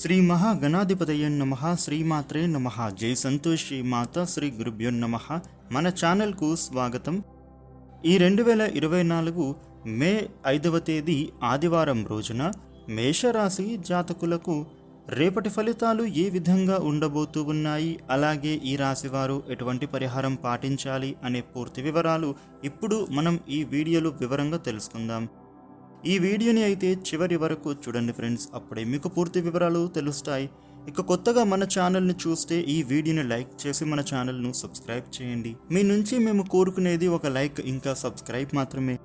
శ్రీ మహాగణాధిపతయ నమ శ్రీమాత్రే నమ జై సంతోషి మాత శ్రీ గురుభ్యో నమ. మన ఛానల్కు స్వాగతం. ఈ రెండు వేల ఇరవై నాలుగు మే ఐదవ తేదీ ఆదివారం రోజున మేషరాశి జాతకులకు రేపటి ఫలితాలు ఏ విధంగా ఉండబోతూ ఉన్నాయి అలాగే ఈ రాశి వారు ఎటువంటి పరిహారం పాటించాలి అనే పూర్తి వివరాలు ఇప్పుడు మనం ఈ వీడియోలో వివరంగా తెలుసుకుందాం. ఈ వీడియోని అయితే చివరి వరకు చూడండి ఫ్రెండ్స్. అప్పుడే మీకు పూర్తి వివరాలు తెలుస్తాయి. ఇక కొత్తగా మన ఛానల్ని చూస్తే ఈ వీడియోని లైక్ చేసి మన ఛానల్ను సబ్స్క్రైబ్ చేయండి. మీ నుంచి మేము కోరుకునేది ఒక లైక్ ఇంకా సబ్స్క్రైబ్ మాత్రమే.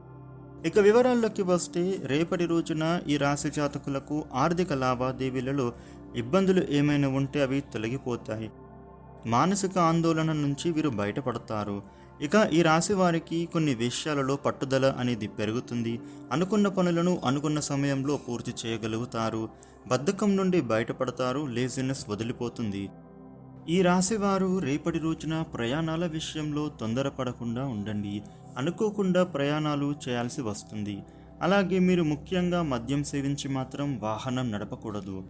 ఇక వివరాల్లోకి వస్తే రేపటి రోజున ఈ రాశి జాతకులకు ఆర్థిక లావాదేవీలలో ఇబ్బందులు ఏమైనా ఉంటే అవి తొలగిపోతాయి. మానసిక ఆందోళన నుంచి వీరు బయటపడతారు. ఇక ఈ రాశి వారికి కొన్ని విషయాలలో పట్టుదల అనేది పెరుగుతుంది. అనుకున్న పనులను అనుకున్న సమయంలో పూర్తి చేయగలుగుతారు. బద్ధకం నుండి బయటపడతారు. లేజినెస్ వదిలిపోతుంది. ఈ రాశివారు రేపటి రోజున ప్రయాణాల విషయంలో తొందరపడకుండా ఉండండి. అనుకోకుండా ప్రయాణాలు చేయాల్సి వస్తుంది. అలాగే మీరు ముఖ్యంగా మద్యం సేవించి మాత్రం వాహనం నడపకూడదు.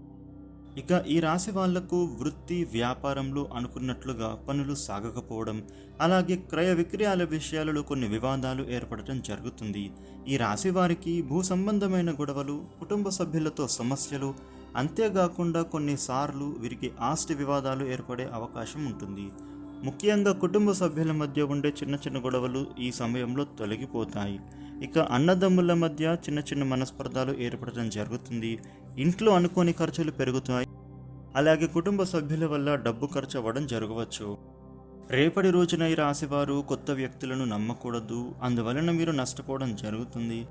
ఇక ఈ రాశి వాళ్ళకు వృత్తి వ్యాపారంలో అనుకున్నట్లుగా పనులు సాగకపోవడం అలాగే క్రయ విక్రయాల విషయాలలో కొన్ని వివాదాలు ఏర్పడటం జరుగుతుంది. ఈ రాశి వారికి భూ సంబంధమైన గొడవలు కుటుంబ సభ్యులతో సమస్యలు అంతేకాకుండా కొన్నిసార్లు వీరికి ఆస్తి వివాదాలు ఏర్పడే అవకాశం ఉంటుంది. ముఖ్యంగా కుటుంబ సభ్యుల మధ్య ఉండే చిన్న చిన్న గొడవలు ఈ సమయంలో తొలగిపోతాయి. ఇక అన్నదమ్ముల మధ్య చిన్న చిన్న మనస్పర్ధాలు ఏర్పడటం జరుగుతుంది. ఇంట్లో అనుకోని ఖర్చులు పెరుగుతాయి. అలాగే కుటుంబ సభ్యుల వల్ల డబ్బు ఖర్చు అవ్వడం జరగవచ్చు. రేపటి రోజున ఈ రాశివారు కొత్త వ్యక్తులను నమ్మకూడదు. అందువలన మీరు నష్టపోవడం జరుగుతుంది.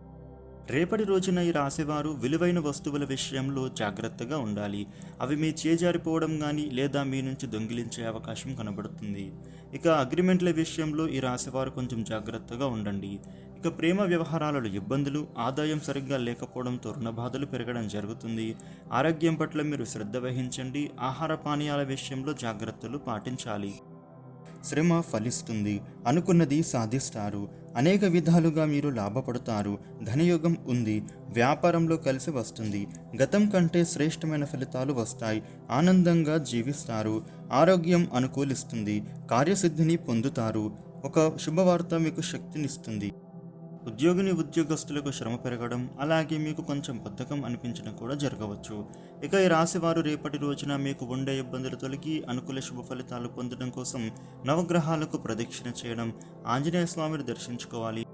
రేపటి రోజున ఈ రాశివారు విలువైన వస్తువుల విషయంలో జాగ్రత్తగా ఉండాలి. అవి మీ చేజారిపోవడం కానీ లేదా మీ నుంచి దొంగిలించే అవకాశం కనబడుతుంది. ఇక అగ్రిమెంట్ల విషయంలో ఈ రాశివారు కొంచెం జాగ్రత్తగా ఉండండి. ఇక ప్రేమ వ్యవహారాలలో ఇబ్బందులు ఆదాయం సరిగ్గా లేకపోవడంతో రుణబాధలు పెరగడం జరుగుతుంది. ఆరోగ్యం పట్ల మీరు శ్రద్ధ వహించండి. ఆహార పానీయాల విషయంలో జాగ్రత్తలు పాటించాలి. శ్రమ ఫలిస్తుంది. అనుకున్నది సాధిస్తారు. అనేక విధాలుగా మీరు లాభపడతారు. ధనయోగం ఉంది. వ్యాపారంలో కలిసి వస్తుంది. గతం కంటే శ్రేష్టమైన ఫలితాలు వస్తాయి. ఆనందంగా జీవిస్తారు. ఆరోగ్యం అనుకూలిస్తుంది. కార్యసిద్ధిని పొందుతారు. ఒక శుభవార్త మీకు శక్తినిస్తుంది. ఉద్యోగిని ఉద్యోగస్తులకు శ్రమ పెరగడం అలాగే మీకు కొంచెం బద్ధకం అనిపించడం కూడా జరగవచ్చు. ఇక ఈ రాశివారు రేపటి రోజున మీకు ఉండే ఇబ్బందులు తొలగి అనుకూల శుభ ఫలితాలు పొందడం కోసం నవగ్రహాలకు ప్రదక్షిణ చేయడం ఆంజనేయ స్వామిని దర్శించుకోవాలి.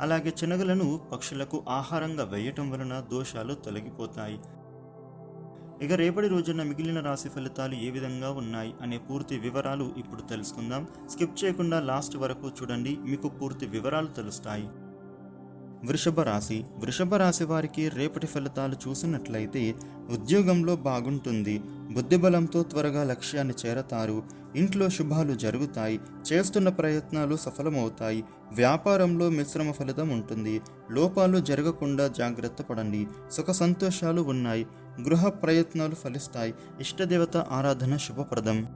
అలాగే చినగలను పక్షులకు ఆహారంగా వేయటం వలన దోషాలు తొలగిపోతాయి. ఇక రేపటి రోజున మిగిలిన రాశి ఫలితాలు ఏ విధంగా ఉన్నాయి అనే పూర్తి వివరాలు ఇప్పుడు తెలుసుకుందాం. స్కిప్ చేయకుండా లాస్ట్ వరకు చూడండి మీకు పూర్తి వివరాలు తెలుస్తాయి. వృషభ రాశి వృషభ రాశి వారికి రేపటి ఫలితాలు చూసినట్లయితే ఉద్యోగంలో బాగుంటుంది. బుద్ధిబలంతో త్వరగా లక్ష్యాన్ని చేరతారు. ఇంట్లో శుభాలు జరుగుతాయి. చేస్తున్న ప్రయత్నాలు సఫలమవుతాయి. వ్యాపారంలో మిశ్రమ ఫలితం ఉంటుంది. లోపాలు జరగకుండా జాగ్రత్త పడండి. సుఖ సంతోషాలు ఉన్నాయి. గృహ ప్రయత్నాలు ఫలిస్తాయి. ఇష్టదేవత ఆరాధన శుభప్రదం.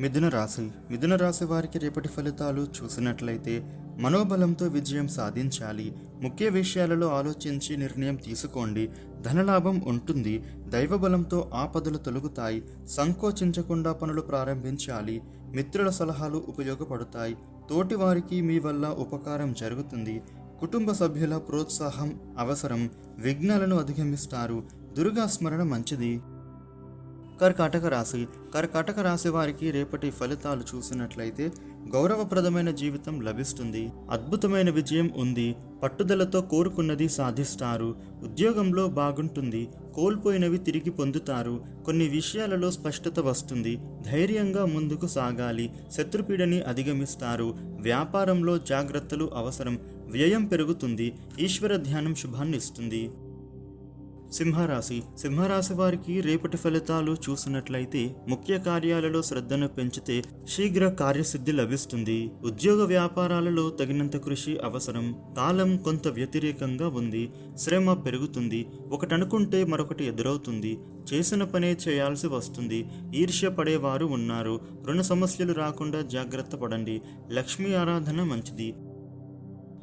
మిథున రాశి మిథున రాశి వారికి రేపటి ఫలితాలు చూసినట్లయితే మనోబలంతో విజయం సాధించాలి. ముఖ్య విషయాలలో ఆలోచించి నిర్ణయం తీసుకోండి. ధనలాభం ఉంటుంది. దైవబలంతో ఆపదలు తొలగుతాయి. సంకోచించకుండా పనులు ప్రారంభించాలి. మిత్రుల సలహాలు ఉపయోగపడతాయి. తోటివారికి మీ వల్ల ఉపకారం జరుగుతుంది. కుటుంబ సభ్యుల ప్రోత్సాహం అవసరం. విఘ్నాలను అధిగమిస్తారు. దుర్గా స్మరణ మంచిది. కర్కాటక రాశి. కర్కాటక రాశి వారికి రేపటి ఫలితాలు చూసినట్లయితే గౌరవప్రదమైన జీవితం లభిస్తుంది అద్భుతమైన విజయం ఉంది పట్టుదలతో కోరుకున్నది సాధిస్తారు ఉద్యోగంలో బాగుంటుంది కోల్పోయినవి తిరిగి పొందుతారు కొన్ని విషయాలలో స్పష్టత వస్తుంది ధైర్యంగా ముందుకు సాగాలి శత్రుపీడని అధిగమిస్తారు వ్యాపారంలో జాగ్రత్తలు అవసరం వ్యయం పెరుగుతుంది ఈశ్వర ధ్యానం శుభాన్ని ఇస్తుంది సింహరాశి. సింహరాశి వారికి రేపటి ఫలితాలు చూసినట్లయితే ముఖ్య కార్యాలలో శ్రద్ధను పెంచితే శీఘ్ర కార్యసిద్ధి లభిస్తుంది. ఉద్యోగ వ్యాపారాలలో తగినంత కృషి అవసరం. కాలం కొంత వ్యతిరేకంగా ఉంది. శ్రమ పెరుగుతుంది. ఒకటనుకుంటే మరొకటి ఎదురవుతుంది. చేసిన పనే చేయాల్సి వస్తుంది. ఈర్ష్య పడేవారు ఉన్నారు. రుణ సమస్యలు రాకుండా జాగ్రత్త పడండి. లక్ష్మీ ఆరాధన మంచిది.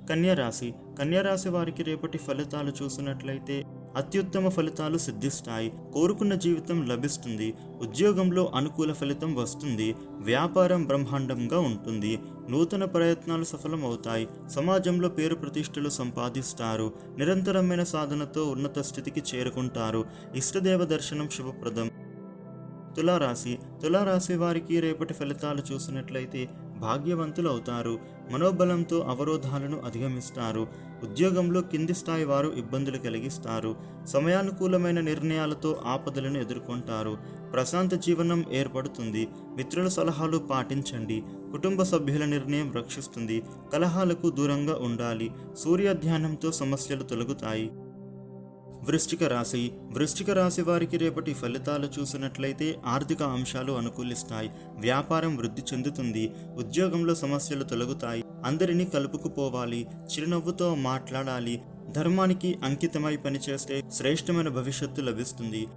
కన్యరాశి కన్యరాశి వారికి రేపటి ఫలితాలు చూసినట్లయితే అత్యుత్తమ ఫలితాలు సిద్ధిస్తాయి. కోరుకున్న జీవితం లభిస్తుంది. ఉద్యోగంలో అనుకూల ఫలితం వస్తుంది. వ్యాపారం బ్రహ్మాండంగా ఉంటుంది. నూతన ప్రయత్నాలు సఫలమవుతాయి. సమాజంలో పేరు ప్రతిష్టలు సంపాదిస్తారు. నిరంతరమైన సాధనతో ఉన్నత స్థితికి చేరుకుంటారు. ఇష్టదేవ దర్శనం శుభప్రదం. తులారాశి. తులారాశి వారికి రేపటి ఫలితాలు చూసినట్లయితే భాగ్యవంతులు అవుతారు. మనోబలంతో అవరోధాలను అధిగమిస్తారు. ఉద్యోగంలో కింది స్థాయి వారు ఇబ్బందులు కలిగిస్తారు. సమయానుకూలమైన నిర్ణయాలతో ఆపదలను ఎదుర్కొంటారు. ప్రశాంత జీవనం ఏర్పడుతుంది. మిత్రుల సలహాలు పాటించండి. కుటుంబ సభ్యుల నిర్ణయం రక్షిస్తుంది. కలహాలకు దూరంగా ఉండాలి. సూర్య ధ్యానంతో సమస్యలు తొలగుతాయి. వృశ్చిక రాశి. వృశ్చిక రాశి వారికి రేపటి ఫలితాలు చూసినట్లయితే ఆర్థిక అంశాలు అనుకూలిస్తాయి. వ్యాపారం వృద్ధి చెందుతుంది. ఉద్యోగంలో సమస్యలు తొలగుతాయి. అందరినీ కలుపుకుపోవాలి. చిరునవ్వుతో మాట్లాడాలి. ధర్మానికి అంకితమై పనిచేస్తే శ్రేష్టమైన భవిష్యత్తు లభిస్తుంది.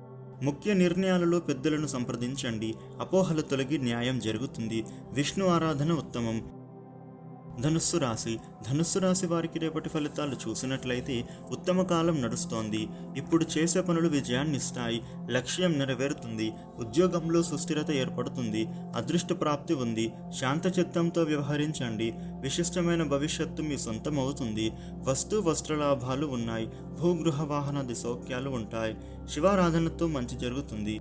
ముఖ్య నిర్ణయాలలో పెద్దలను సంప్రదించండి. అపోహలు తొలగి న్యాయం జరుగుతుంది. విష్ణు ఆరాధన ఉత్తమం. ధనుస్సు రాశి. ధనుస్సు రాశి వారికి రేపటి ఫలితాలు చూసినట్లయితే ఉత్తమ కాలం నడుస్తోంది. ఇప్పుడు చేసే పనులు విజయాన్ని ఇస్తాయి. లక్ష్యం నెరవేరుతుంది. ఉద్యోగంలో సుస్థిరత ఏర్పడుతుంది. అదృష్ట ప్రాప్తి ఉంది. శాంత చిత్తంతో వ్యవహరించండి. విశిష్టమైన భవిష్యత్తు మీ సొంతం అవుతుంది. వస్తు వస్త్ర లాభాలు ఉన్నాయి. భూగృహ వాహనాది సౌఖ్యాలు ఉంటాయి. శివారాధనతో మంచి జరుగుతుంది.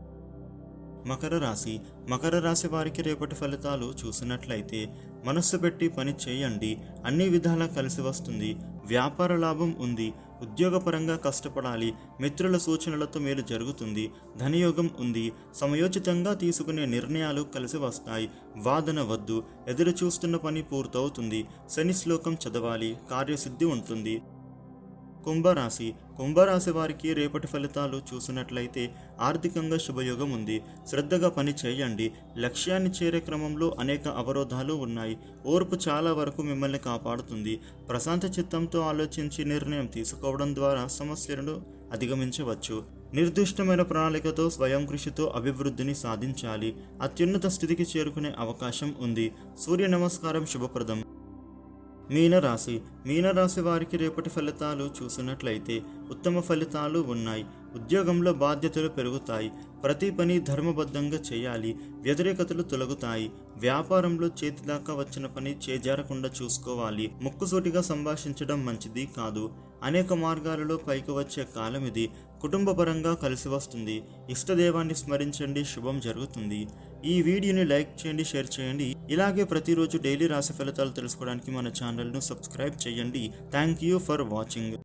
మకర రాశి. మకర రాశి వారికి రేపటి ఫలితాలు చూసినట్లయితే మనస్సు పెట్టి పని చేయండి. అన్ని విధాలా కలిసి వస్తుంది. వ్యాపార లాభం ఉంది. ఉద్యోగపరంగా కష్టపడాలి. మిత్రుల సూచనలతో మేలు జరుగుతుంది. ధనయోగం ఉంది. సమయోచితంగా తీసుకునే నిర్ణయాలు కలిసి వస్తాయి. వాదన వద్దు. ఎదురు చూస్తున్న పని పూర్తవుతుంది. శని శ్లోకం చదవాలి. కార్యసిద్ధి ఉంటుంది. కుంభరాశి. కుంభరాశి వారికి రేపటి ఫలితాలు చూసినట్లయితే ఆర్థికంగా శుభయోగం ఉంది. శ్రద్ధగా పని చేయండి. లక్ష్యాన్ని చేరే క్రమంలో అనేక అవరోధాలు ఉన్నాయి. ఓర్పు చాలా వరకు మిమ్మల్ని కాపాడుతుంది. ప్రశాంత చిత్తంతో ఆలోచించి నిర్ణయం తీసుకోవడం ద్వారా సమస్యలను అధిగమించవచ్చు. నిర్దిష్టమైన ప్రణాళికతో స్వయం కృషితో అభివృద్ధిని సాధించాలి. అత్యున్నత స్థితికి చేరుకునే అవకాశం ఉంది. సూర్య నమస్కారం శుభప్రదం. మీనరాశి. మీనరాశి వారికి రేపటి ఫలితాలు చూసినట్లయితే ఉత్తమ ఫలితాలు ఉన్నాయి. ఉద్యోగంలో బాధ్యతలు పెరుగుతాయి. ప్రతి పని ధర్మబద్ధంగా చేయాలి. వ్యతిరేకతలు తొలగుతాయి. వ్యాపారంలో చేతిదాకా వచ్చిన పని చేజారకుండా చూసుకోవాలి. ముక్కుసూటిగా సంభాషించడం మంచిది కాదు. అనేక మార్గాలలో పైకి వచ్చే కాలం ఇది. కుటుంబ పరంగా కలిసి వస్తుంది. ఇష్టదేవాన్ని స్మరించండి. శుభం జరుగుతుంది. ఈ వీడియోని లైక్ చేయండి షేర్ చేయండి. ఇలాగే ప్రతిరోజు డైలీ రాశి ఫలితాలు తెలుసుకోవడానికి మన ఛానల్ను సబ్స్క్రైబ్ చేయండి. Thank you for watching.